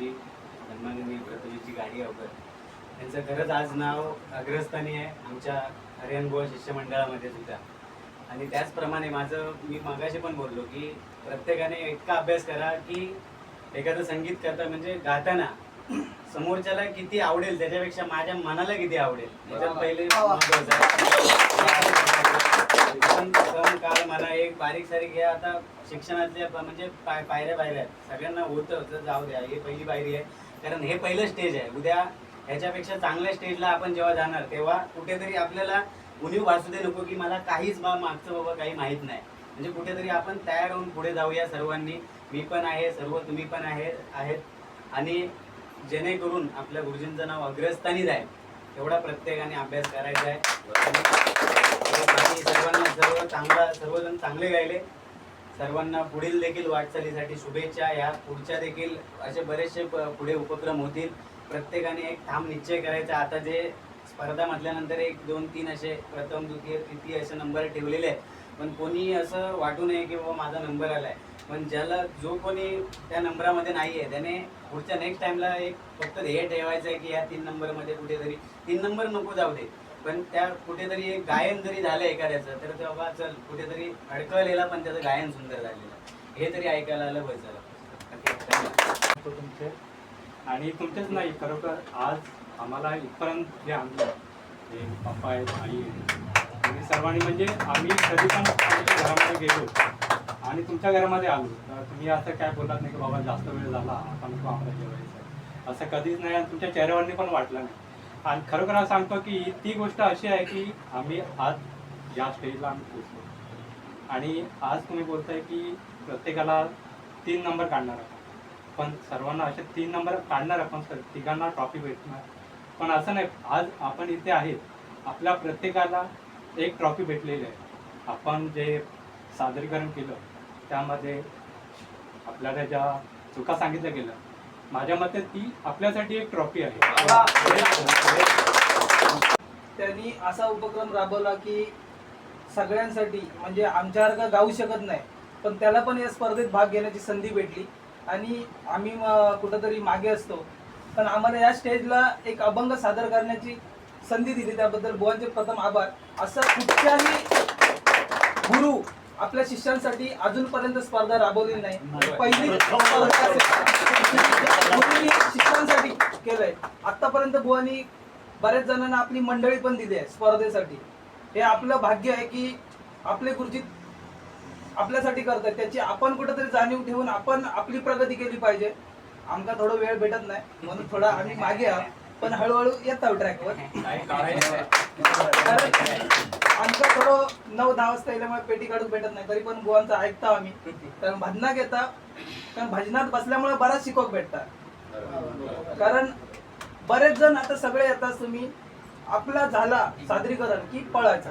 आमची सन्माननीय प्रतिनिधीची गाडी अवघड त्यांचं खरंच आज नाव अग्रस्थानी आहे आमच्या हरियाण गोवा शिष्यमंडळामध्ये सुद्धा. आणि त्याचप्रमाणे माझं मी मागाशी पण बोललो की प्रत्येकाने इतका अभ्यास करा की एखादं संगीत करता म्हणजे गाताना समोरच्याला किती आवडेल त्याच्यापेक्षा माझ्या मनाला किती आवडेल त्याच्यात पहिले शिक्षण आहे. सण म्हणा एक बारीक सारीक हे आता शिक्षणातल्या प- म्हणजे पाय- पायऱ्या पायऱ्या आहेत. सगळ्यांना होतं तर जाऊ द्या हे पहिली पायरी आहे. कारण हे पहिलं स्टेज आहे. उद्या ह्याच्यापेक्षा चांगल्या स्टेजला आपण जेव्हा जाणार तेव्हा कुठेतरी आपल्याला उणीव भासू दे नको की मला काहीच बा मागचं बाबा काही माहीत नाही. म्हणजे कुठेतरी आपण तयार होऊन पुढे जाऊया सर्वांनी. मी पण आहे सर्व तुम्ही पण आहे आहेत. आणि जेणेकरून आपल्या गुरुजींचं नाव अग्रस्थानी जाईल एवढा प्रत्येकाने अभ्यास करायचा आहे. आणि बाकी सर्वांना सर्व चांगला सर्वजण चांगले गायले सर्वांना पुढील देखील वाटचालीसाठी शुभेच्छा. या पुढच्या देखील असे बरेचसे प- पुढे उपक्रम होतील. प्रत्येकाने एक ठाम निश्चय करायचा. आता जे स्पर्धा म्हटल्यानंतर एक दोन तीन असे प्रथम द्वितीय तृतीय असे नंबर ठेवलेले आहेत. पण कोणी असं वाटू नये की बाबा माझा नंबर आला आहे पण ज्याला जो कोणी त्या नंबरामध्ये नाही आहे त्याने पुढच्या नेक्स्ट टाईमला एक फक्त ध्येय ठेवायचं आहे की या तीन नंबरमध्ये कुठेतरी तीन नंबर नको जाऊ दे. पण त्या कुठेतरी एक गायन जरी झालं एखाद्याचं तर ते बाबा चल कुठेतरी अडकलेला पण त्याचं गायन सुंदर झालेलं हे तरी ऐकायला आलं बस झालं. तुमचे आणि तुमचेच नाही खरोखर आज आम्हाला इथपर्यंत जे आणलं ते पप्पा आहेत आई आहेत सर्वांनी म्हणजे आम्ही कधी पण आमच्या घरामध्ये गेलो आणि तुमच्या घरामध्ये आलो तर तुम्ही असं काय बोलत नाही की बाबा जास्त वेळ झाला आता नको आम्हाला जेवायचं. असं कधीच नाही आणि तुमच्या चेहऱ्यावरनी पण वाटलं नाही. आणि खरोखर सांगतो की ती गोष्ट अशी आहे की आम्ही आज या स्टेजला आम्ही पोचलो आणि आज तुम्ही बोलताय की प्रत्येकाला तीन नंबर काढणार आहोत. पण सर्वांना असे तीन नंबर काढणार आपण सर तिघांना ट्रॉफी भेटणार. पण असं नाही आज आपण इथे आहेत. आपल्या प्रत्येकाला एक ट्रॉफी भेटलेली आहे. आपण जे सादरीकरण केलं त्यामध्ये आपल्याला ज्या चुका सांगितल्या गेल्या माझ्या मते ती आपल्यासाठी एक ट्रॉफी आहे. त्यांनी असा उपक्रम राबवला की सगळ्यांसाठी म्हणजे आमच्यासारखं गाऊ शकत नाही पण त्याला पण या स्पर्धेत भाग घेण्याची संधी भेटली. आणि आम्ही कुठंतरी मागे असतो. पण आम्हाला या स्टेजला एक अभंग सादर करण्याची संधी दिली. त्याबद्दल बुवांचे प्रथम आभार. असं कुठच्याही गुरु आपल्या शिष्यांसाठी अजूनपर्यंत स्पर्धा राबवलेली नाही. पहिली शिष्यांसाठी केलंय. आतापर्यंत बुवानी बऱ्याच जणांना आपली मंडळी पण दिली आहे स्पर्धेसाठी. हे आपलं भाग्य आहे की आपले गुरुजी आपल्यासाठी करतात. त्याची आपण कुठेतरी जाणीव ठेवून आपण आपली प्रगती केली पाहिजे. आमका थोडं वेळ भेटत नाही. म्हणून थोडा आम्ही मागे आहोत. पण हळूहळू येत आहोत ट्रॅकवर आमचं थोडं नऊ दहा वाजता येल्यामुळे पेटी काढून भेटत नाही. तरी पण बुवांचं ऐकता आम्ही. कारण भजनाक येता कारण भजनात बसल्यामुळे बराच शिकवक भेटतात. कारण बरेच जण आता सगळे येतात तुम्ही आपला झाला सादरीकरण की पळायचा.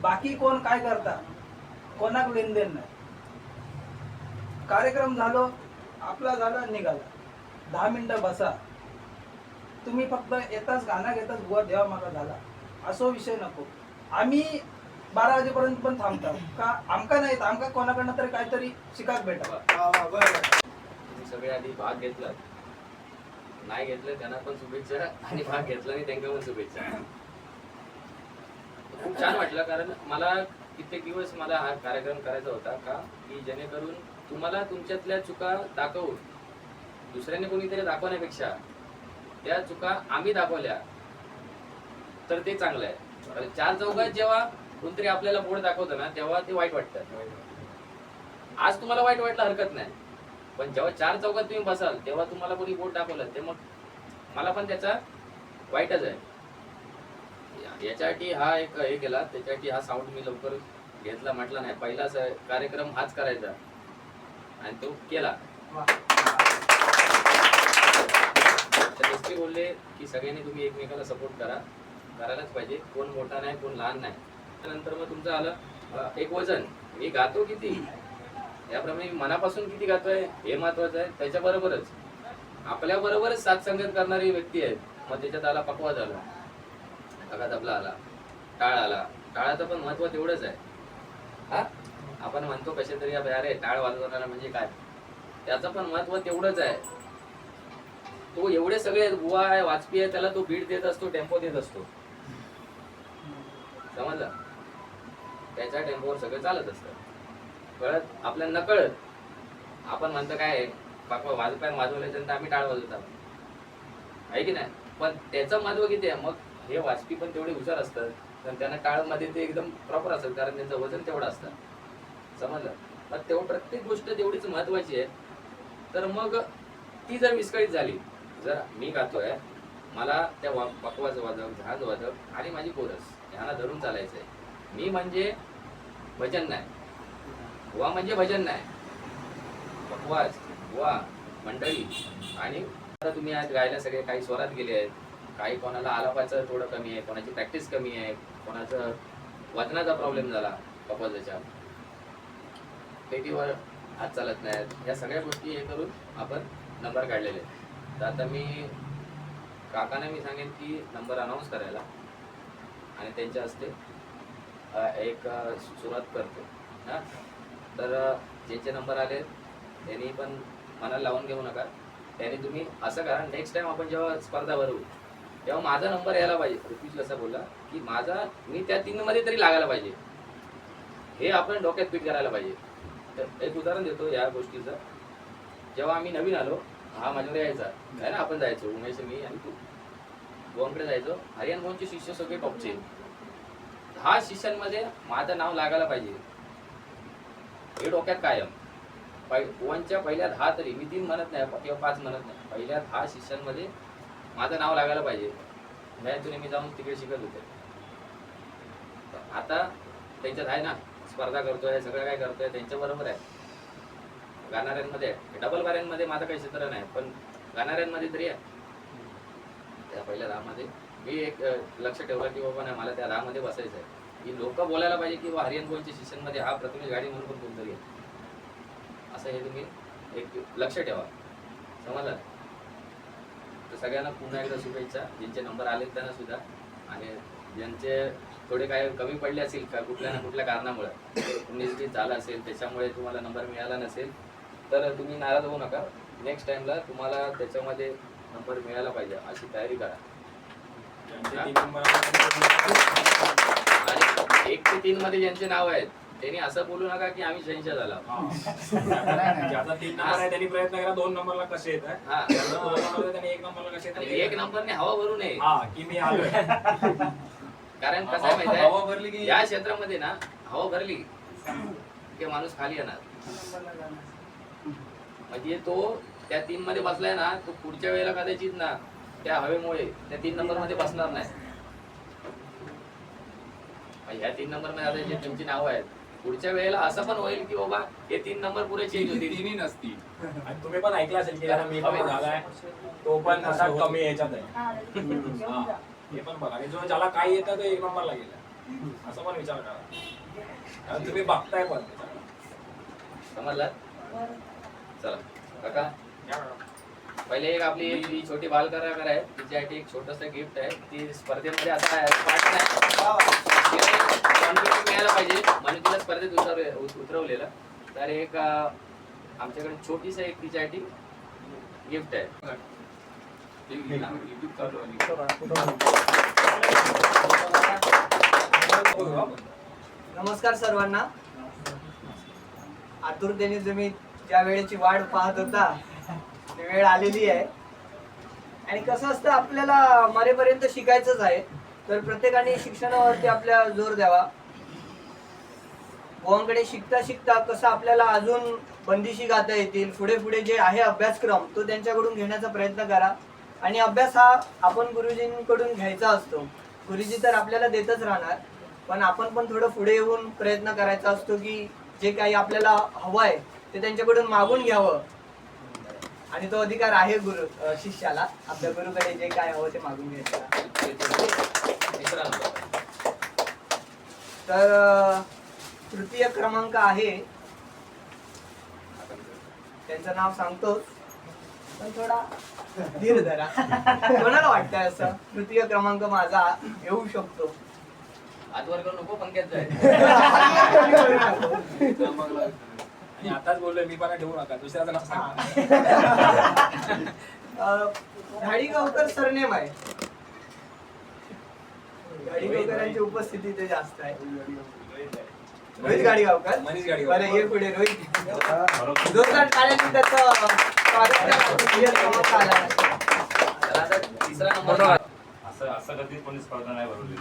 बाकी कोण काय करता? कोणाक लेनदेन नाही. कार्यक्रम झालो आपला झाला निघाला. दहा मिनिटं बसा. तुम्ही फक्त येताच गाणं घेताच बुवा देवा मागा झाला असो विषय नको. आम्ही बारा वाजेपर्यंत पण थांबतो. का आमका नाही आमका कोणाकडनं तरी काहीतरी शिकाक भेटा तुम्ही सगळे आधी भाग घेतला नाही घेतलं त्यांना पण शुभेच्छा आणि भाग घेतला नाही त्यांना पण शुभेच्छा. खूप छान वाटलं कारण मला कित्येक दिवस मला हा कार्यक्रम करायचा होता का की जेणेकरून तुम्हाला तुमच्यातल्या चुका दाखवून दुसऱ्याने कोणीतरी दाखवण्यापेक्षा त्या चुका आम्ही दाखवल्या. तर ते चांगलं आहे. चार चौकात जेव्हा कोणतरी आपल्याला बोर्ड दाखवतं ना तेव्हा ते वाईट वाटतं. आज तुम्हाला वाईट वाटलं हरकत नाही. पण जेव्हा चार चौकात तुम्ही बसाल तेव्हा तुम्हाला कोणी बोट दाखवलं ते मग मला पण त्याचा वाईटच आहे. याच्यासाठी हा एक हे केला त्याच्यासाठी हा साऊंड मी लवकर घेतला म्हटला नाही. पहिलाच कार्यक्रम हाच करायचा. आणि तो केला. तर एस बोलले की सगळ्यांनी तुम्ही एकमेकाला सपोर्ट करा. करायलाच पाहिजे. कोण मोठा नाही कोण लहान नाही. त्यानंतर मग तुमचं आलं एक वजन. मी गातो किती? याप्रमाणे मनापासून किती गातोय हे महत्वाचं आहे. त्याच्या बरोबरच. आपल्या बरोबरच साथ संगत करणारी व्यक्ती आहेत. मग त्याच्यात आला पकवा झाला आघा तबला आला. टाळ आला. टाळाचं पण महत्त्व तेवढंच आहे. हा? आपण म्हणतो कसे तरी अरे टाळ वाजवणारा म्हणजे काय? त्याचं पण महत्त्व तेवढंच आहे. तो एवढे सगळे बुवा आहे वाजपी आहे त्याला तो बीड देत असतो टेम्पो देत असतो. समजलं? त्याच्या टेम्पोवर सगळं चालत असतं. कळत? आपल्याला नकळत आपण म्हणतो काय बापा वाजपाय वाजवल्याच्यानंतर आम्ही टाळ वाजवतात आहे की नाही? पण त्याचं महत्त्व किती आहे? मग हे वाजपी पण तेवढे हुशार असतात. पण त्यांना टाळमध्ये ते एकदम प्रॉपर असतात कारण त्यांचं वजन तेवढं असतं. समजलं? मग तेवढं प्रत्येक गोष्ट तेवढीच महत्वाची आहे. तर मग ती जर विस्कळीत झाली जर मी गातोय मला त्या वा- पकवाचं वाजव झाज वाजव आणि माझी कोरस ह्याला धरून चालायचं आहे मी म्हणजे भजन नाही. वा म्हणजे भजन नाही. पकवाज वा मंडळी आणि आता तुम्ही आज गायला सगळे काही स्वरात गेले आहेत. काही कोणाला आलापाचं थोडं कमी आहे कोणाची प्रॅक्टिस कमी आहे कोणाचं वजनाचा प्रॉब्लेम झाला पकवाजाच्या पेटीवर हात चालत नाहीत. या सगळ्या गोष्टी हे करून आपण नंबर काढलेले आहेत. तर आता मी काकांना मी सांगेन की नंबर अनाऊन्स करायला आणि त्यांच्या हस्ते एक सुरुवात करतो. हां? तर ज्यांचे नंबर आले त्यांनी पण मनाला लावून घेऊ नका. त्यांनी तुम्ही असं करा नेक्स्ट टाइम आपण जेव्हा स्पर्धा भरवू तेव्हा माझा नंबर यायला पाहिजे. ऋतुज असं बोलला? की माझा मी त्या तीनमध्ये तरी लागायला पाहिजे. हे आपण डोक्यात फिट करायला पाहिजे. तर एक उदाहरण देतो या गोष्टीचं. जेव्हा आम्ही नवीन आलो हा माझ्याकडे यायचा. आहे ना आपण जायचो उमेश मी आणि तू. गोवांकडे जायचो. हरियाण गोवनचे शिष्य सगळे टॉपचे. दहा शिष्यांमध्ये माझं नाव लागायला पाहिजे. हे डोक्यात कायम. पहि गोवांच्या पहिल्या दहा तरी मी तीन म्हणत नाही किंवा पाच म्हणत नाही. पहिल्या दहा शिष्यांमध्ये माझं नाव लागायला पाहिजे. ह्यातून मी जाऊन तिकडे शिकत होते. आता त्यांच्यात आहे ना स्पर्धा करतोय सगळं काय करतोय त्यांच्या बरोबर आहे. गाणाऱ्यांमध्ये आहे. डबल गाण्यांमध्ये माझं काही चित्र नाही पण गाणाऱ्यांमध्ये तरी आहे. त्या पहिल्या रामध्ये मी एक लक्ष ठेवलं की बाबा नाही मला त्या रामध्ये बसायचं आहे की लोक बोलायला पाहिजे की बा हरियन गोलच्या शिष्यांमध्ये हा प्रथमेश गाडी म्हणून पण कोणतरी आहे. असं हे तुम्ही एक लक्ष ठेवा. समजलं? तर सगळ्यांना पुन्हा एकदा शुभेच्छा. ज्यांचे नंबर आले त्यांना सुद्धा. आणि ज्यांचे थोडे काय कमी पडले असेल का कुठल्या ना कुठल्या कारणामुळे. मिस्टेक झाला असेल त्याच्यामुळे तुम्हाला नंबर मिळाला नसेल तर तुम्ही नाराज होऊ नका. नेक्स्ट टाइमला तुम्हाला त्याच्यामध्ये नंबर मिळायला पाहिजे. अशी तयारी करा. आणि एक ते तीन मध्ये ज्यांचे नाव आहेत त्यांनी असं बोलू नका की आम्ही शहनशाह झाला ज्याचा तीन नंबर आहे त्यांनी प्रयत्न करा दोन नंबरला कसे येत आहे हा एक नंबरला कसे येत एक नंबरने हवा भरू नये. हा की मी आलोय कारण कसं आहे माहिती हवा भरली की या क्षेत्रामध्ये ना हवा भरली की माणूस खाली येणार. म्हणजे तो त्या तीन मध्ये बसलाय ना तो पुढच्या वेळेला कदाचित ना त्या हवेमुळे त्या तीन नंबरमध्ये बसणार नाही. ह्या तीन नंबरमध्ये आता जे तुमची नावं आहेत पुढच्या वेळेला असं पण होईल की बाबा हे तीन नंबर पुरे चेंज होतील. तिन्ही नसती. आणि तुम्ही पण ऐकलं असेल की जरा मी कमी झालाय तो पण असा कमी याच्यात आहे. हा. हे. पण बघा. जो ज्याला काय येतं तो एक नंबरला गेला. असं पण विचार करा. तुम्ही बघताय पण. समजला? चला. काका? या. पहिले एक आपली एक ही छोटी बालकलाकार आहे. तिच्यासाठी एक छोटस गिफ्ट आहे. ती स्पर्धेमध्ये आता मिळायला पाहिजे. म्हणून तिला स्पर्धेत उतरव उत- उतरवलेलं. तर एक आमच्याकडे छोटीस एक तिच्यासाठी गिफ्ट आहे. नमस्कार सर्वांना. आतुरतेने तुम्ही ज्या वेळेची वाट पाहत होता ती वेळ आलेली आहे. आणि कसं असतं आपल्याला मरेपर्यंत शिकायचंच आहे. तर प्रत्येकाने शिक्षणावरती आपल्या जोर द्यावा. गोवांकडे शिकता शिकता कसं आपल्याला अजून बंदिशी गाता येतील पुढे पुढे जे आहे अभ्यासक्रम तो त्यांच्याकडून घेण्याचा प्रयत्न करा. आणि अभ्यास हा आपण गुरुजींकडून घ्यायचा असतो. गुरुजी तर आपल्याला देतच राहणार पण आपण पण थोडं पुढे येऊन प्रयत्न करायचा असतो की जे काही आपल्याला हवं आहे ते त्यांच्याकडून मागून घ्यावं. आणि तो अधिकार आहे गुरु शिष्याला. आपल्या गुरुकडे जे काय हवं ते मागून घ्यायचा. तर तृतीय क्रमांक आहे. त्यांचं नाव सांगतोच पण थोडा धीर धरा. कोणाला वाटतंय असं? तृतीय क्रमांक माझा येऊ शकतो. आजवर करू नको पंक्यात जाय आणि आताच बोललोय मी पण ठेवू नका दुसऱ्याचं नाव सांगा घाडीगावकर सरनेम आहे. गाडीगावकरांची उपस्थिती इथे जास्त आहे. रोहित गाडीगावकर? मनीष गाडीगावकर. बरं ये पुढे रोहित. जोरदार टाळ्यांनी त्याचं स्वागत आला तिसरा नंबर. असं असं कधी कोणी स्पर्धा नाही भरवली.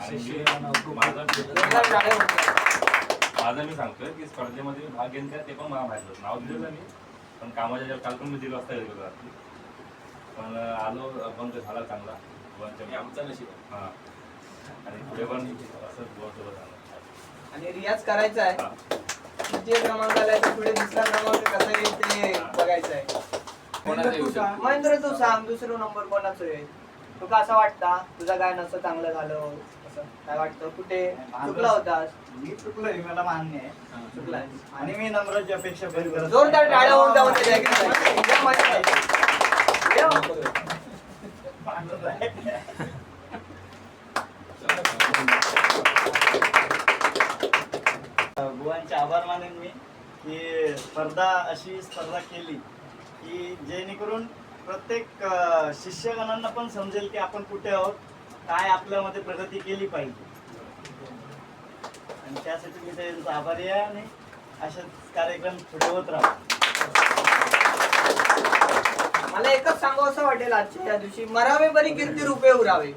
आणि मी- माझं जोरदार टाळ्या होत्या. माझं मी सांगतोय की स्पर्धेमध्ये भाग घेईन का ते पण मला माहीत होतं नाव दिलेलं मी पण कामाच्या ज्या- काल पण मी दिलं वाजता गेलो रात्री. पण आलो पण ते झाला चांगला. हे आमचं नशीब आहे. हा. आणि पुढे पण असंच भुवनसोबत झालं आणि रियाज करायचा आहे. हा. तृतीय क्रमांक आलाय तर पुढे दुसरा क्रमांक कसा येईल ते बघायचं आहे? महेंद्र तू सांग दुसरा नंबर कोणाचं आहे? तुका असं वाटता तुझं गायन असं चांगलं झालं काय वाटतं? कुठे? चुकला होतास मी चुकलोय मला मान्य आहे. चुकला आणि मी नम्राची अपेक्षा करत जोरदार टाळ्या होऊन जाऊन. बुवांचे आभार मानेन मी की स्पर्धा अशी स्पर्धा केली की जेणेकरून प्रत्येक शिष्यगणांना पण समजेल की आपण कुठे आहोत. काय आपल्यामध्ये प्रगती केली पाहिजे. आणि त्यासाठी मी त्यांचा आभारी आहे आणि असेच कार्यक्रम पुढे होत राहतो मला एकच सांगू असं वाटेल आजच्या या दिवशी मरावे बरी कीर्ती रूपे उरावे.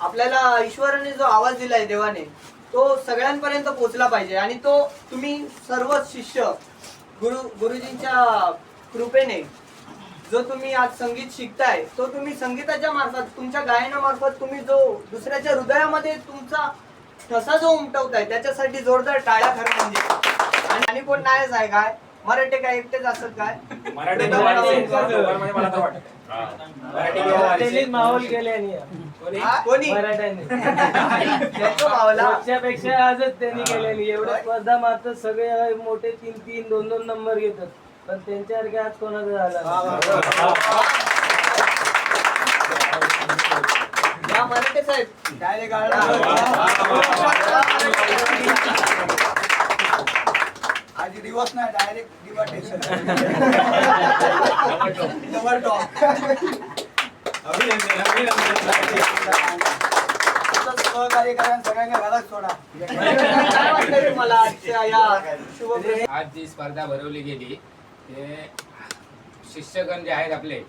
आपल्याला ईश्वराने जो आवाज दिलाय देवाने तो सगळ्यांपर्यंत पोहोचला पाहिजे आणि तो तुम्ही सर्व शिष्य गुरु गुरुजींच्या कृपेने जो तुम्ही आज संगीत शिकताय तो तुम्ही संगीताच्या मार्फत तुमच्या गायनामार्फत तुम्ही जो दुसऱ्याच्या हृदयामध्ये तुमचा ठसा जो उमटवताय त्याच्यासाठी जोरदार टाळ्या खरं म्हणजे. आणि आणि कोण नाहीच आहे काय? मराठी काय एकटेच असत काय? मराठी मला तर वाटतं हा. माहोल केले आणि कोणी? हा? कोणी? मराठ्याने. आजच त्यांनी केल्याने एवढ्या स्पर्धा मारतात सगळे मोठे तीन तीन दोन दोन नंबर घेतात. पण त्यांच्यासारखे आज कोणाचं झाला मराठे साहेब. डायरेक्ट आज दिवस नाही डायरेक्ट डिवाटेशन डबल टॉप या शुभ आज जी स्पर्धा भरवली गेली ते शिष्यगण जे आहेत आपले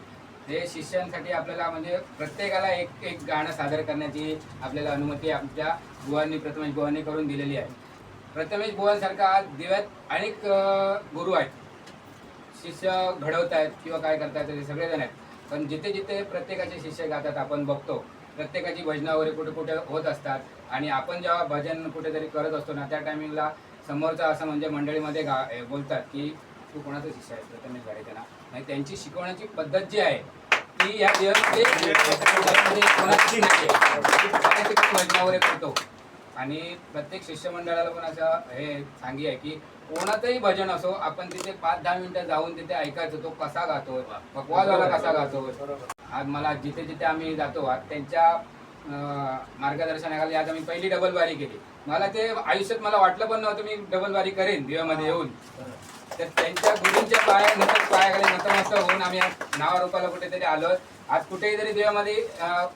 ते शिष्यांसाठी आपल्याला म्हणजे प्रत्येकाला एक एक गाणं सादर करण्याची आपल्याला अनुमती आमच्या बुवांनी प्रथमेश बुवांनी करून दिलेली आहे. प्रथमेश बुवांसारखा आज दिव्यात अनेक गुरु आहेत. शिष्य घडवत आहेत किंवा काय करतायत ते सगळेजण आहेत. पण जिथे जिथे प्रत्येकाचे शिष्य गातात आपण बघतो प्रत्येकाची भजनं वगैरे कुठे कुठे होत असतात आणि आपण जेव्हा भजन कुठेतरी करत असतो ना त्या टायमिंगला समोरचा असं म्हणजे मंडळीमध्ये गा बोलतात की तू कोणाचं शिष्य आहेस प्रथमेश गाडे ना त्यांची शिकवण्याची पद्धत जी आहे ती या दिवसमध्ये नाही वगैरे करतो. आणि प्रत्येक शिष्यमंडळाला पण असं हे सांगी आहे की कोणाचंही भजन असो आपण तिथे पाच दहा मिनिटं जाऊन तिथे ऐकायचो तो कसा गातोय पकवाजवाला कसा गातो. आज मला जिथे जिथे आम्ही जातो आज त्यांच्या मार्गदर्शनाखाली आज आम्ही पहिली डबल बारी केली. मला ते आयुष्यात मला वाटलं पण नव्हतं मी डबल बारी करेन दिव्यामध्ये येऊन. तर त्यांच्या गुरूंच्या पाया नंतर पायाखाली नतमस्त होऊन आम्ही आज नावारूपाला कुठेतरी आलो. आज कुठेही जरी देवामध्ये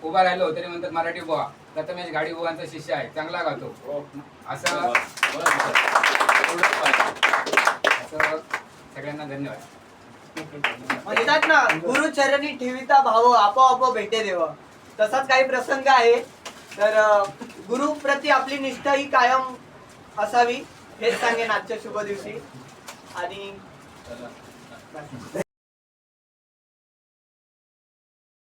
उभा राहिलो तरी म्हणतात मराठी बुवा प्रथमेश गाडी बुवांचा शिष्य आहे चांगला गातो. असं असं सगळ्यांना धन्यवाद. म्हणतात ना गुरु चरणी ठेविता भाव आपोआप भेटे देव. तसाच काही प्रसंग आहे. तर अं, गुरु प्रती आपली निष्ठा ही कायम असावी हेच सांगेन आजच्या शुभ दिवशी. आणि